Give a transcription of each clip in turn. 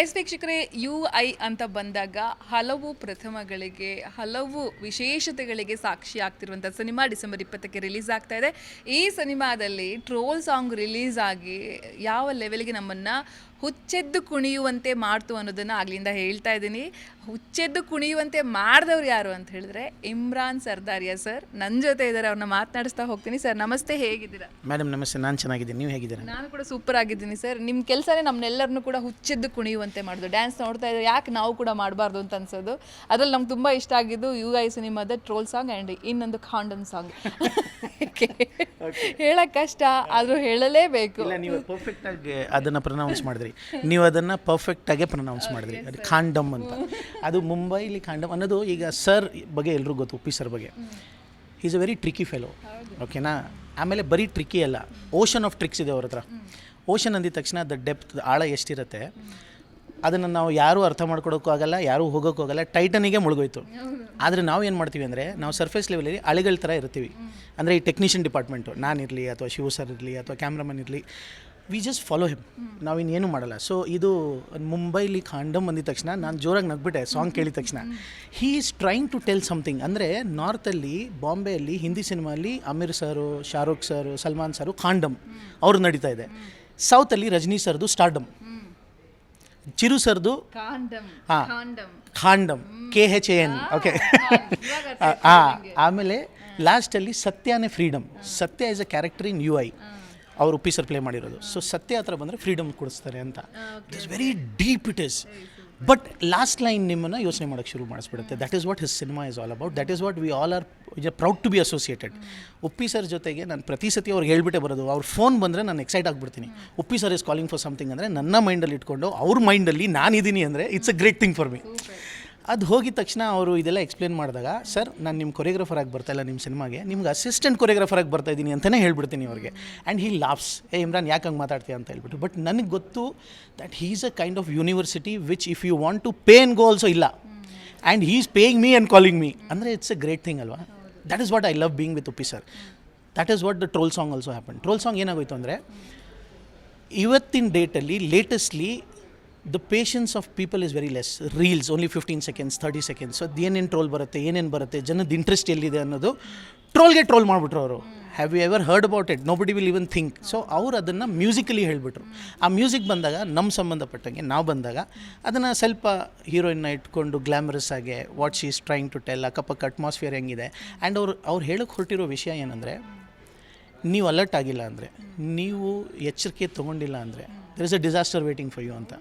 S ವೀಕ್ಷಕರೇ you I ಅಂತ ಬಂದಾಗ ಹಲವು ಪ್ರಥಮಗಳಿಗೆ, ಹಲವು ವಿಶೇಷತೆಗಳಿಗೆ ಸಾಕ್ಷಿ ಆಗ್ತಿರುವಂಥ ಸಿನಿಮಾ ಡಿಸೆಂಬರ್ ಇಪ್ಪತ್ತಕ್ಕೆ ರಿಲೀಸ್ ಆಗ್ತಾ ಇದೆ. ಈ ಸಿನಿಮಾದಲ್ಲಿ ಟ್ರೋಲ್ ಸಾಂಗ್ ರಿಲೀಸ್ ಆಗಿ ಯಾವ ಲೆವೆಲ್ಗೆ ನಮ್ಮನ್ನು ಹುಚ್ಚೆದ್ದು ಕುಣಿಯುವಂತೆ ಮಾಡ್ತು ಅನ್ನೋದನ್ನು ಆಗ್ಲಿಂದ ಹೇಳ್ತಾ ಇದ್ದೀನಿ. ಹುಚ್ಚೆದ್ದು ಕುಣಿಯುವಂತೆ ಮಾಡಿದವ್ರು ಯಾರು ಅಂತ ಹೇಳಿದ್ರೆ ಇಮ್ರಾನ್ ಸರ್ದಾರಿಯಾ ಸರ್. ನನ್ನ ಜೊತೆ ಇದ್ದಾರೆ ಅವ್ರನ್ನ ಮಾತನಾಡಿಸ್ತಾ ಹೋಗ್ತೀನಿ ಸರ್. ನಮಸ್ತೆ ಹೇಗಿದ್ದೀರಾ? ಮೇಡಮ್ ನಮಸ್ತೆ. ನಾನು ಚೆನ್ನಾಗಿದ್ದೀನಿ. ನೀವು ಹೇಗಿದ್ದೀರಾ? ನಾನು ಕೂಡ ಸೂಪರ್ ಆಗಿದ್ದೀನಿ ಸರ್. ನಿಮ್ಮ ಕೆಲಸನೇ ನಮ್ಮನ್ನೆಲ್ಲರನ್ನೂ ಕೂಡ ಹುಚ್ಚೆದ್ದು ಕುಣಿಯುವಂತೆ ಮಾಡೋದು. ಡ್ಯಾನ್ಸ್ ನೋಡ್ತಾ ಇದ್ದಾರೆ ಯಾಕೆ ನಾವು ಕೂಡ ಮಾಡಬಾರ್ದು ಅಂತ ಅನ್ಸೋದು. ಅದ್ರಲ್ಲಿ ನಮ್ಗೆ ತುಂಬ ಇಷ್ಟ ಆಗಿದ್ದು ಯು ಐ ಸಿನಿಮಾದ ಟ್ರೋಲ್ ಸಾಂಗ್ ಆ್ಯಂಡ್ ಇನ್ನೊಂದು ಖಾಂಡನ್ ಸಾಂಗ್ ಹೇಳಕ್ ಕಷ್ಟ ಆದರೂ ಹೇಳಲೇಬೇಕು. ನೀವು ಪರ್ಫೆಕ್ಟಾಗಿ ಅದನ್ನು ಪ್ರನೌನ್ಸ್ ಮಾಡಿದ್ರಿ ನೀವು ಅದನ್ನು ಪರ್ಫೆಕ್ಟಾಗೆ ಪ್ರನೌನ್ಸ್ ಮಾಡಿದ್ರಿ. ಅದು ಖಾಂಡಮ್ ಅಂತ. ಅದು ಮುಂಬೈಲಿ ಖಾಂಡಮ್ ಅನ್ನೋದು ಈಗ ಸರ್ ಬಗ್ಗೆ ಎಲ್ರಿಗೂ ಗೊತ್ತು ಉಪ್ಪಿ ಸರ್ ಬಗ್ಗೆ. Is a very tricky fellow ಓಕೆನಾ ಆಮೇಲೆ ಬರೀ ಟ್ರಿಕಿ ಅಲ್ಲ ಓಷನ್ ಆಫ್ ಟ್ರಿಕ್ಸ್ ಇದೆ ಅವ್ರ ಹತ್ರ ಓಷನ್ ಅಂದಿದ ತಕ್ಷಣ ದ ಡೆಪ್ತ್ ಆಳ ಎಷ್ಟಿರುತ್ತೆ ಅದನ್ನು ನಾವು ಯಾರೂ ಅರ್ಥ ಮಾಡ್ಕೊಡೋಕ್ಕೂ ಆಗಲ್ಲ ಯಾರೂ ಹೋಗೋಕ್ಕೂ ಆಗಲ್ಲ ಟೈಟನಿಗೆ ಮುಳುಗೋಯ್ತು. ಆದರೆ ನಾವು ಏನು ಮಾಡ್ತೀವಿ ಅಂದರೆ ನಾವು ಸರ್ಫೇಸ್ ಲೆವೆಲಲ್ಲಿ ಅಳಿಗಳ ಥರ ಇರ್ತೀವಿ. ಅಂದರೆ ಈ ಟೆಕ್ನಿಷಿಯನ್ ಡಿಪಾರ್ಟ್ಮೆಂಟು ನಾನಿರಲಿ ಅಥವಾ ಶಿವ ಸರ್ ಇರಲಿ ಅಥವಾ ಕ್ಯಾಮ್ರಾಮನ್ ಇರಲಿ ವಿ ಜಸ್ಟ್ ಫಾಲೋ ಹಿಮ್ ನಾವು ಇನ್ನೇನು ಮಾಡಲ್ಲ. ಸೊ ಇದು ಮುಂಬೈಲಿ ಖಾಂಡಮ್ ಬಂದಿದ ತಕ್ಷಣ ನಾನು ಜೋರಾಗಿ ನಗ್ಬಿಟ್ಟೆ ಸಾಂಗ್ ಕೇಳಿದ ತಕ್ಷಣ. He is trying to tell something ಅಂದರೆ ನಾರ್ತಲ್ಲಿ ಬಾಂಬೆಯಲ್ಲಿ ಹಿಂದಿ ಸಿನಿಮಾಲಿ ಅಮೀರ್ ಸರು ಶಾರುಖ್ ಸರು ಸಲ್ಮಾನ್ ಸರು ಖಾಂಡಮ್ ಅವ್ರು ನಡೀತಾ ಇದೆ. ಸೌತಲ್ಲಿ ರಜನಿ ಸರ್ದು ಸ್ಟಾರ್ಡಮ್ ಚಿರು ಸರ್ದು ಖಾಂಡಮ್ ಹಾಂ ಖಾಂಡಮ್ ಖಾಂಡಮ್ K H A N okay ಆಮೇಲೆ ಲಾಸ್ಟಲ್ಲಿ ಸತ್ಯಾನೇ freedom Satya is a character in U I ಅವ್ರು ಪೀಸರ್ ಸರ್ ಪ್ಲೇ ಮಾಡಿರೋದು. ಸೊ ಸತ್ಯ ಹತ್ರ ಬಂದರೆ ಫ್ರೀಡಮ್ ಕೊಡಿಸ್ತಾರೆ ಅಂತ. It is very deep it is but last line ನಿಮ್ಮನ್ನು ಯೋಚನೆ ಮಾಡೋಕ್ಕೆ ಶುರು ಮಾಡಿಸ್ಬಿಡುತ್ತೆ. That is what his cinema is all about that is what we all are proud to be associated Uppi sir ಜೊತೆಗೆ ನಾನು ಪ್ರತಿ ಸತಿ ಅವ್ರಿಗೆ ಹೇಳ್ಬಿಟ್ಟೆ ಬರೋದು. ಅವ್ರ ಫೋನ್ ಬಂದರೆ ನಾನು excite ಆಗಿಬಿಡ್ತೀನಿ. Uppi sir is calling for something ಅಂದರೆ ನನ್ನ ಮೈಂಡಲ್ಲಿ ಇಟ್ಕೊಂಡು ಅವ್ರ ಮೈಂಡಲ್ಲಿ ನಾನಿದ್ದೀನಿ ಅಂದರೆ it's a great thing for me ಅದು ಹೋಗಿದ ತಕ್ಷಣ ಅವರು ಇದೆಲ್ಲ ಎಕ್ಸ್ಪ್ಲೇನ್ ಮಾಡಿದಾಗ, ಸರ್, ನಾನು ನಿಮ್ಮ ಕೊರಿಯೋಗ್ರಫರ್ ಆಗಿ ಬರ್ತಾ ಇಲ್ಲ ನಿಮ್ಮ ಸಿನಿಮಾಗೆ ನಿಮ್ಗೆ ಅಸಿಸ್ಟೆಂಟ್ ಕೊರಿಯೋಗ್ರಫರ್ ಆಗಿ ಬರ್ತಾ ಇದ್ದೀನಿ ಅಂತಲೇ ಹೇಳ್ಬಿಡ್ತೀನಿ ಅವ್ರಿಗೆ ಆ್ಯಂಡ್ ಹೀ ಲಾಫ್ಸ್ ಏ, ಇಮ್ರಾನ್, ಯಾಕೆ ಹಂಗೆ ಮಾತಾಡ್ತೀಯ? ಅಂತ ಹೇಳ್ಬಿಟ್ಟು. ಬಟ್ ನನಗೆ ಗೊತ್ತು that he's a kind of university which if you want to pay and go also ಇಲ್ಲ. And he is paying me and calling me ಅಂದರೆ ಇಟ್ಸ್ ಅ ಗ್ರೇಟ್ ಥಿಂಗ್ ಅಲ್ವಾ? That is what I love being with Uppi sir that is what the troll song also happen troll song ಏನಾಗೋಯ್ತು ಅಂದರೆ, ಇವತ್ತಿನ ಡೇಟಲ್ಲಿ latestly the patience of people is very less reels only fifteen seconds thirty seconds ಅದು ಏನೇನು troll ಬರುತ್ತೆ ಏನೇನು ಬರುತ್ತೆ, ಜನದ interest ಎಲ್ಲಿದೆ ಅನ್ನೋದು ಟ್ರೋಲ್ಗೆ ಟ್ರೋಲ್ ಮಾಡಿಬಿಟ್ರು ಅವರು. Have you ever heard about it nobody will even think so ಅವ್ರು ಅದನ್ನು ಮ್ಯೂಸಿಕಲಿ ಹೇಳಿಬಿಟ್ರು. ಆ ಮ್ಯೂಸಿಕ್ ಬಂದಾಗ ನಮ್ಮ ಸಂಬಂಧಪಟ್ಟಂಗೆ, ನಾವು ಬಂದಾಗ, ಅದನ್ನು ಸ್ವಲ್ಪ ಹೀರೋಯಿನ್ನ ಇಟ್ಕೊಂಡು ಗ್ಲಾಮರಸ್ ಆಗಿ what she is trying to tell ಅಕ್ಕಪಕ್ಕ ಅಟ್ಮಾಸ್ಫಿಯರ್ ಹೆಂಗಿದೆ. ಆ್ಯಂಡ್ ಅವ್ರು ಅವ್ರು ಹೇಳಕ್ಕೆ ಹೊರಟಿರೋ ವಿಷಯ ಏನಂದರೆ, ನೀವು ಅಲರ್ಟ್ ಆಗಿಲ್ಲ ಅಂದರೆ, ನೀವು ಎಚ್ಚರಿಕೆ ತೊಗೊಂಡಿಲ್ಲ ಅಂದರೆ there is a disaster waiting for you ಅಂತ.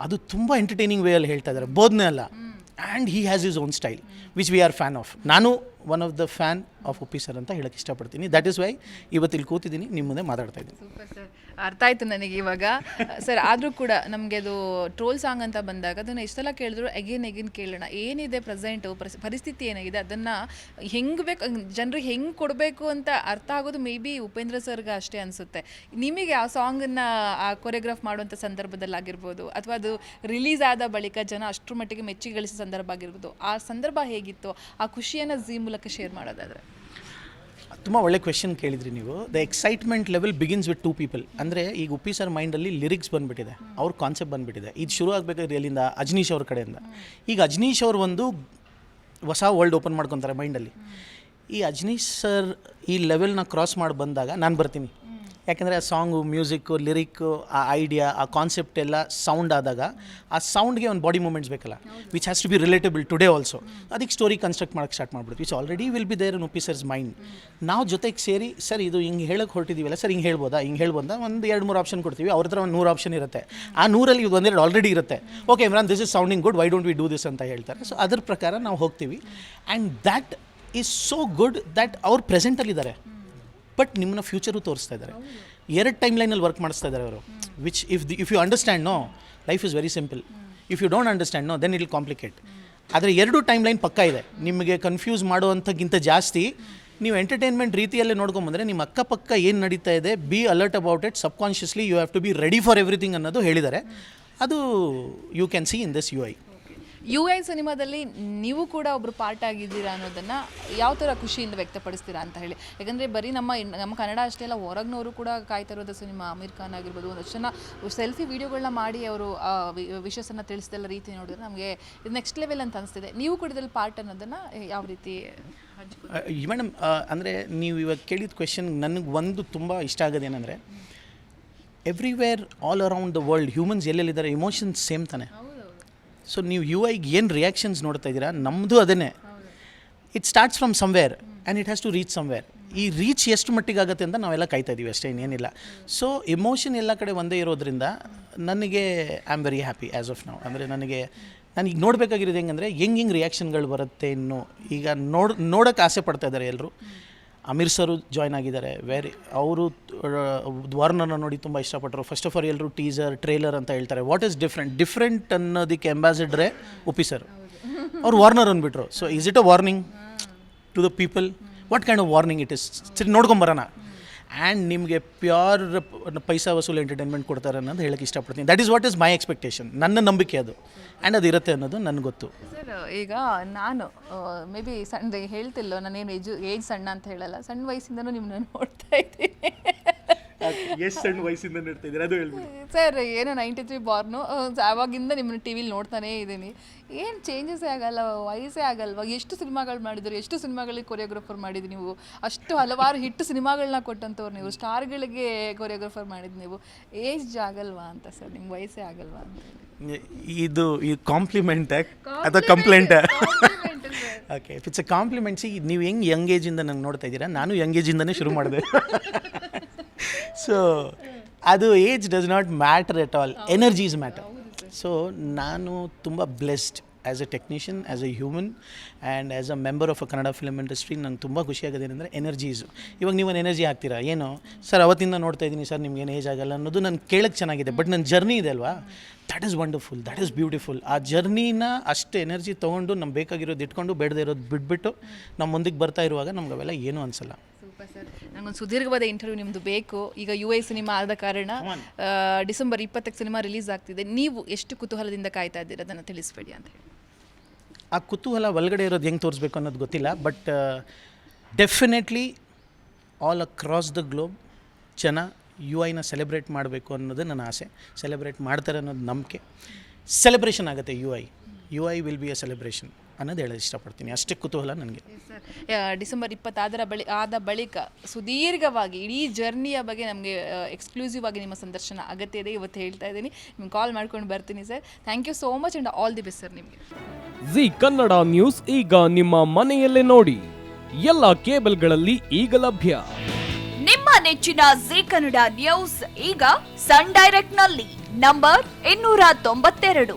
ಅದು ತುಂಬ ಎಂಟರ್ಟೈನಿಂಗ್ ವೇಯಲ್ಲಿ ಹೇಳ್ತಾ ಇದ್ದಾರೆ. ಬೋಧನೆ ಅಲ್ಲ. And he has his own style which we are fan of ನಾನು one of the fan of Uppi sir ಅಂತ ಹೇಳಕ್ಕೆ ಇಷ್ಟಪಡ್ತೀನಿ. ದಟ್ ಇಸ್ ವೈ ಇವತ್ತು ಇಲ್ಲಿ ಕೂತಿದ್ದೀನಿ ನಿಮ್ಮ ಮುಂದೆ ಮಾತಾಡ್ತಾ ಇದ್ದೀನಿ. ಸರ್ ಅರ್ಥ ಆಯ್ತು ನನಗೆ ಇವಾಗ. ಸರ್ ಆದರೂ ಕೂಡ ನಮಗೆ ಅದು ಟ್ರೋಲ್ ಸಾಂಗ್ ಅಂತ ಬಂದಾಗ ಅದನ್ನು ಎಷ್ಟೆಲ್ಲ ಕೇಳಿದ್ರು ಎಗೇನ್ ಎಗೇನ್ ಕೇಳೋಣ. ಏನಿದೆ ಪ್ರೆಸೆಂಟು ಪರಿಸ್ಥಿತಿ ಏನಾಗಿದೆ? ಅದನ್ನು ಹೆಂಗೆ ಬೇಕು, ಜನರಿಗೆ ಹೆಂಗೆ ಕೊಡಬೇಕು ಅಂತ ಅರ್ಥ ಆಗೋದು ಮೇ ಬಿ ಉಪೇಂದ್ರ ಸರ್ಗೆ ಅಷ್ಟೇ ಅನಿಸುತ್ತೆ. ನಿಮಗೆ ಆ ಸಾಂಗನ್ನು ಆ ಕೊರಿಯೋಗ್ರಾಫ್ ಮಾಡುವಂಥ ಸಂದರ್ಭದಲ್ಲಿ ಆಗಿರ್ಬೋದು, ಅಥವಾ ಅದು ರಿಲೀಸ್ ಆದ ಬಳಿಕ ಜನ ಅಷ್ಟರ ಮಟ್ಟಿಗೆ ಮೆಚ್ಚುಗೆ ಗಳಿಸಿದ ಸಂದರ್ಭ ಆಗಿರ್ಬೋದು, ಆ ಸಂದರ್ಭ ಹೇಗಿತ್ತು ಆ ಖುಷಿಯನ್ನು ಝೀ ಮೂಲಕ ಶೇರ್ ಮಾಡೋದಾದರೆ. ತುಂಬ ಒಳ್ಳೆ ಕ್ವೆಶನ್ ಕೇಳಿದ್ರಿ ನೀವು. The excitement level begins with two people ಅಂದರೆ ಈಗ ಉಪ್ಪಿ ಸರ್ ಮೈಂಡಲ್ಲಿ ಲಿರಿಕ್ಸ್ ಬಂದುಬಿಟ್ಟಿದೆ. ಅವ್ರ ಕಾನ್ಸೆಪ್ಟ್ ಬಂದುಬಿಟ್ಟಿದೆ. ಇದು ಶುರು ಆಗಬೇಕಾದ್ರೆ ಎಲ್ಲಿಂದ ಅಜನೀಶ್ ಅವ್ರ ಕಡೆಯಿಂದ. ಈಗ ಅಜನೀಶ್ ಅವ್ರು ಒಂದು ಹೊಸ ವರ್ಲ್ಡ್ ಓಪನ್ ಮಾಡ್ಕೊತಾರೆ ಮೈಂಡಲ್ಲಿ ಈ ಅಜ್ನೀಶ್ ಸರ್ ಈ ಲೆವೆಲ್ನ ಕ್ರಾಸ್ ಮಾಡಿ ಬಂದಾಗ ನಾನು ಬರ್ತೀನಿ. ಯಾಕೆಂದರೆ ಆ ಸಾಂಗು ಮ್ಯೂಸಿಕ್ಕು ಲಿರಿಕ್ಕು ಆ ಐಡಿಯಾ, ಆ ಕಾನ್ಸೆಪ್ಟ್ ಎಲ್ಲ ಸೌಂಡ್ ಆದಾಗ ಆ ಸೌಂಡ್ಗೆ ಒಂದು ಬಾಡಿ ಮೂಮೆಂಟ್ಸ್ ಬೇಕಲ್ಲ which has to be relatable today also ಅದಕ್ಕೆ ಸ್ಟೋರಿ ಕನ್ಸ್ಟ್ರಕ್ಟ್ ಮಾಡೋಕ್ಕೆ start ಮಾಡ್ಬಿಡ್ತು which already will be there Uppi sir's mind ನಾವು ಜೊತೆಗೆ ಸೇರಿ, ಸರ್ ಇದು ಹಿಂಗೆ ಹೇಳಕ್ಕೆ ಹೊರಟಿದ್ದೀವಲ್ಲ ಸರ್ ಹಿಂಗೆ ಹೇಳ್ಬೋದಾ ಹಿಂಗೆ ಹೇಳ್ಬೋದಾ, ಒಂದು ಎರಡು ಮೂರು ಆಪ್ಷನ್ ಕೊಡ್ತೀವಿ. ಅವ್ರ ಹತ್ರ ಒಂದು ನೂರು ಆಪ್ಷನ್ ಇರುತ್ತೆ. ಆ ನೂರಲ್ಲಿ ಇದು ಒಂದೆರಡು ಆಲ್ರೆಡಿ ಇರುತ್ತೆ. Okay Imran this is sounding good why don't we do this ಅಂತ ಹೇಳ್ತಾರೆ. ಸೊ ಅದ್ರ ಪ್ರಕಾರ ನಾವು ಹೋಗ್ತೀವಿ. And that is so good that ಅವ್ರು ಪ್ರೆಸೆಂಟಲ್ಲಿದ್ದಾರೆ ಬಟ್ ನಿಮ್ಮನ್ನ ಫ್ಯೂಚರು ತೋರಿಸ್ತಾ ಇದ್ದಾರೆ. ಎರಡು ಟೈಮ್ ಲೈನಲ್ಲಿ ವರ್ಕ್ ಮಾಡಿಸ್ತಾ ಇದ್ದಾರೆ ಅವರು. Which if the if you understand know life is very simple if you don't understand know then it'll complicate ಆದರೆ ಎರಡು ಟೈಮ್ ಲೈನ್ ಪಕ್ಕ ಇದೆ. ನಿಮಗೆ ಕನ್ಫ್ಯೂಸ್ ಮಾಡುವಂಥಕ್ಕಿಂತ ಜಾಸ್ತಿ ನೀವು ಎಂಟರ್ಟೈನ್ಮೆಂಟ್ ರೀತಿಯಲ್ಲೇ ನೋಡ್ಕೊಂಬಂದರೆ ನಿಮ್ಮ ಅಕ್ಕಪಕ್ಕ ಏನು ನಡೀತಾ ಇದೆ be alert about it subconsciously you have to be ready for everything ಅನ್ನೋದು ಹೇಳಿದ್ದಾರೆ. ಅದು you can see in this U I U I ಸಿನಿಮಾದಲ್ಲಿ ನೀವು ಕೂಡ ಒಬ್ಬರು ಪಾರ್ಟ್ ಆಗಿದ್ದೀರಾ ಅನ್ನೋದನ್ನು ಯಾವ ಥರ ಖುಷಿಯಿಂದ ವ್ಯಕ್ತಪಡಿಸ್ತೀರಾ ಅಂತ ಹೇಳಿ. ಯಾಕಂದರೆ ಬರೀ ನಮ್ಮ ನಮ್ಮ ಕನ್ನಡ ಅಷ್ಟೇ ಅಲ್ಲ ಹೊರಗ್ನವರು ಕೂಡ ಕಾಯ್ತಾ ಇರೋದು ಸಿನಿಮಾ. ಅಮೀರ್ ಖಾನ್ ಆಗಿರ್ಬೋದು ಒಂದಷ್ಟು ಜನ ಸೆಲ್ಫಿ ವೀಡಿಯೋಗಳನ್ನ ಮಾಡಿ ಅವರು ಆ ವಿಷಸನ್ನು ತಿಳಿಸಿದೆಲ್ಲ ರೀತಿ ನೋಡಿದ್ರೆ ನಮಗೆ ಇದು ನೆಕ್ಸ್ಟ್ ಲೆವೆಲ್ ಅಂತ ಅನಿಸ್ತಿದೆ. ನೀವು ಕೂಡ ಇದ್ರಲ್ಲಿ ಪಾರ್ಟ್ ಅನ್ನೋದನ್ನು ಯಾವ ರೀತಿ ಮೇಡಮ್ ಅಂದರೆ ನೀವು ಇವಾಗ ಕೇಳಿದ ಕ್ವೆಶನ್ ನನಗೆ ಒಂದು ತುಂಬ ಇಷ್ಟ ಆಗೋದೇನೆಂದರೆ everywhere all around the world humans ಎಲ್ಲೆಲ್ಲಿದ್ದಾರೆ emotions same ತಾನೆ. ಸೊ ನೀವು ಯು ಐಗೆ ಏನು ರಿಯಾಕ್ಷನ್ಸ್ ನೋಡ್ತಾ ಇದ್ದೀರಾ? ನಮ್ಮದು ಅದನ್ನೇ. It starts from somewhere and it has to reach somewhere ಈ ರೀಚ್ ಎಷ್ಟು ಮಟ್ಟಿಗೆ ಆಗುತ್ತೆ ಅಂತ ನಾವೆಲ್ಲ ಕಾಯ್ತಾ ಇದ್ದೀವಿ ಅಷ್ಟೇ, ಇನ್ನೇನಿಲ್ಲ. ಸೊ ಎಮೋಷನ್ ಎಲ್ಲ ಕಡೆ ಒಂದೇ ಇರೋದ್ರಿಂದ ನನಗೆ I am very happy as of ನಾವು ಅಂದರೆ ನನಗೆ ನನಗೆ ನೋಡಬೇಕಾಗಿರೋದು ಹೆಂಗಂದರೆ ಹೆಂಗೆ ಹೆಂಗೆ ರಿಯಾಕ್ಷನ್ಗಳು ಬರುತ್ತೆ ಇನ್ನು ಈಗ ನೋಡ್ ನೋಡೋಕ್ಕೆ ಆಸೆ ಪಡ್ತಾ ಇದ್ದಾರೆ ಎಲ್ಲರೂ ಅಮೀರ್ ಸರು ಜಾಯ್ನ್ ಆಗಿದ್ದಾರೆ. ವೆರಿ ಅವರು ವಾರ್ನರ್ನ ನೋಡಿ ತುಂಬ ಇಷ್ಟಪಟ್ಟರು. ಫಸ್ಟ್ ಆಫ್ ಆಲ್ ಎಲ್ಲರೂ ಟೀಸರ್ ಟ್ರೇಲರ್ ಅಂತ ಹೇಳ್ತಾರೆ. ವಾಟ್ ಈಸ್ ಡಿಫ್ರೆಂಟ್ ಡಿಫ್ರೆಂಟ್ ಅನ್ನೋದಕ್ಕೆ ಅಂಬಾಸಿಡ್ರೇ ಉಪಿ ಸರ್. ಅವ್ರು ವಾರ್ನರ್ ಅಂದ್ಬಿಟ್ರು so is it a warning to the people what kind of warning it is ಸರಿ ನೋಡ್ಕೊಂಬರೋಣ ಆ್ಯಂಡ್ ನಿಮಗೆ ಪ್ಯೂರ್ ಪೈಸಾ ವಸೂಲು ಎಂಟರ್ಟೈನ್ಮೆಂಟ್ ಕೊಡ್ತಾರೆ ಅನ್ನೋದು ಹೇಳಕ್ಕೆ ಇಷ್ಟಪಡ್ತೀನಿ. That is what is my expectation ನನ್ನ ನಂಬಿಕೆ ಅದು. ಆ್ಯಂಡ್ ಅದು ಇರುತ್ತೆ ಅನ್ನೋದು ನನಗೆ ಗೊತ್ತು. ಸರ್ ಈಗ ನಾನು ಮೇ ಬಿ ಸಣ್ಣ ಹೇಳ್ತಿಲ್ಲ ನಾನೇನು ಏಜು, ಏಜ್ ಸಣ್ಣ ಅಂತ ಹೇಳಲ್ಲ. ಸಣ್ಣ ವಯಸ್ಸಿಂದನೂ ನಿಮ್ಮನ್ನ ನೋಡ್ತಾ ಇದ್ದೀನಿ. ಎಷ್ಟು ಸಣ್ಣ ವಯಸ್ಸಿಂದ ನೋಡ್ತಿದ್ದೀರಾ ಅದು ಹೇಳ್ಬಿಡಿ. ಸರ್ ಏನೋ ನೈಂಟಿ ತ್ರೀ ಬಾರ್ನು ಆವಾಗಿಂದ ನಿಮ್ಮನ್ನ ಟಿ ವಿಲಿ ನೋಡ್ತಾನೇ ಇದ್ದೀನಿ. ಏನು ಚೇಂಜಸ್ಸೇ ಆಗಲ್ಲ ವಯಸ್ಸೇ ಆಗಲ್ವಾ? ಎಷ್ಟು ಸಿನಿಮಾಗಳು ಮಾಡಿದ್ರು? ಎಷ್ಟು ಸಿನಿಮಾಗಳಿಗೆ ಕೊರಿಯೋಗ್ರಫರ್ ಮಾಡಿದ್ರಿ ನೀವು? ಅಷ್ಟು ಹಲವಾರು ಹಿಟ್ಟು ಸಿನಿಮಾಗಳನ್ನ ಕೊಟ್ಟಂಥವ್ರು ನೀವು. ಸ್ಟಾರ್ಗಳಿಗೆ ಕೊರಿಯೋಗ್ರಫರ್ ಮಾಡಿದ್ದು ನೀವು. ಏಜ್ ಆಗಲ್ವಾ ಅಂತ ಸರ್ ನಿಮ್ಮ ವಯಸ್ಸೇ ಆಗಲ್ವಾ ಅಂತ ಇದು ಈ ಕಾಂಪ್ಲಿಮೆಂಟ್ ಅಥವಾ complaint okay it's a compliments ನೀವು ಹೆಂಗೆ ಯಂಗ್ ಏಜಿಂದ ನಂಗೆ ನೋಡ್ತಾ ಇದ್ದೀರಾ? ನಾನು ಯಂಗ್ ಏಜಿಂದನೇ ಶುರು ಮಾಡಿದೆ. ಸೊ ಅದು age does not matter at all energy is matter so ನಾನು ತುಂಬ blessed as a technician as a human and as a member of a Kannada film industry ನಂಗೆ ತುಂಬ ಖುಷಿಯಾಗೋದು ಏನಂದರೆ ಎನರ್ಜೀಸು ಇವಾಗ ನೀವು ಒಂದು ಎನರ್ಜಿ ಹಾಕ್ತೀರಾ? ಏನು? ಸರ್ ಅವತ್ತಿಂದ ನೋಡ್ತಾ ಇದ್ದೀನಿ ಸರ್ ನಿಮ್ಗೆ ಏನು ಏಜ್ ಆಗಲ್ಲ ಅನ್ನೋದು ನನ್ನ ಕೇಳಕ್ಕೆ ಚೆನ್ನಾಗಿದೆ. ಬಟ್ ನನ್ನ ಜರ್ನಿ ಇದೆ ಅಲ್ವಾ? That is wonderful that is beautiful ಆ ಜರ್ನಿನ ಅಷ್ಟು ಎನರ್ಜಿ ತೊಗೊಂಡು ನಮ್ಗೆ ಬೇಕಾಗಿರೋದು ಇಟ್ಕೊಂಡು ಬೇಡದೇ ಇರೋದು ಬಿಟ್ಬಿಟ್ಟು ನಮ್ಮ ಮುಂದಕ್ಕೆ ಬರ್ತಾ ಇರುವಾಗ ನಮ್ಗೆ ಅವೆಲ್ಲ ಏನೂ ಅನಿಸಲ್ಲ. ಸೂಪರ್ ಸರ್ ನಂಗೊಂದು ಸುದೀರ್ಘವಾದ ಇಂಟರ್ವ್ಯೂ ನಿಮ್ಮದು ಬೇಕು. ಈಗ ಯು ಐ ಸಿನಿಮಾ ಆದ ಕಾರಣ ಡಿಸೆಂಬರ್ ಇಪ್ಪತ್ತಕ್ಕೆ ಸಿನಿಮಾ ರಿಲೀಸ್ ಆಗ್ತಿದೆ. ನೀವು ಎಷ್ಟು ಕುತೂಹಲದಿಂದ ಕಾಯ್ತಾ ಇದ್ದೀರಾ? ಅದನ್ನು ತಿಳಿಸ್ಬೇಡಿ ಅಂತ ಹೇಳಿ. ಆ ಕುತೂಹಲ ಒಳಗಡೆ ಇರೋದು ಹೆಂಗೆ ತೋರಿಸ್ಬೇಕು ಅನ್ನೋದು ಗೊತ್ತಿಲ್ಲ but definitely all across the globe ಜನ ಯು ಐನ ಸೆಲೆಬ್ರೇಟ್ ಮಾಡಬೇಕು ಅನ್ನೋದು ನನ್ನ ಆಸೆ. ಸೆಲೆಬ್ರೇಟ್ ಮಾಡ್ತಾರೆ ಅನ್ನೋದು ನಂಬಿಕೆ. ಸೆಲೆಬ್ರೇಷನ್ ಆಗುತ್ತೆ U I U I will be a celebration ಅನ್ನೋದು ಹೇಳೋದು ಇಷ್ಟಪಡ್ತೀನಿ. ಅಷ್ಟೇ ಕುತೂಹಲ ನನಗೆ. ಸರ್ ಡಿಸೆಂಬರ್ ಇಪ್ಪತ್ತಾದರ ಬಳಿ ಆದ ಬಳಿಕ ಸುದೀರ್ಘವಾಗಿ ಇಡೀ ಜರ್ನಿಯ ಬಗ್ಗೆ ನಮಗೆ ಎಕ್ಸ್ಕ್ಲೂಸಿವ್ ಆಗಿ ನಿಮ್ಮ ಸಂದರ್ಶನ ಅಗತ್ಯ ಇದೆ. ಇವತ್ತು ಹೇಳ್ತಾ ಇದ್ದೀನಿ. ನಿಮ್ಗೆ ಕಾಲ್ ಮಾಡ್ಕೊಂಡು ಬರ್ತೀನಿ sir thank you so much and all the best sir ನಿಮಗೆ. ಜಿ ಕನ್ನಡ ನ್ಯೂಸ್ ಈಗ ನಿಮ್ಮ ಮನೆಯಲ್ಲೇ ನೋಡಿ. ಎಲ್ಲ ಕೇಬಲ್ಗಳಲ್ಲಿ ಈಗ ಲಭ್ಯ. ನಿಮ್ಮ ನೆಚ್ಚಿನ ಜಿ ಕನ್ನಡ ನ್ಯೂಸ್ ಈಗ ಸನ್ ಡೈರೆಕ್ಟ್ನಲ್ಲಿ. ನಂಬರ್ ಇನ್ನೂರ ತೊಂಬತ್ತೆರಡು.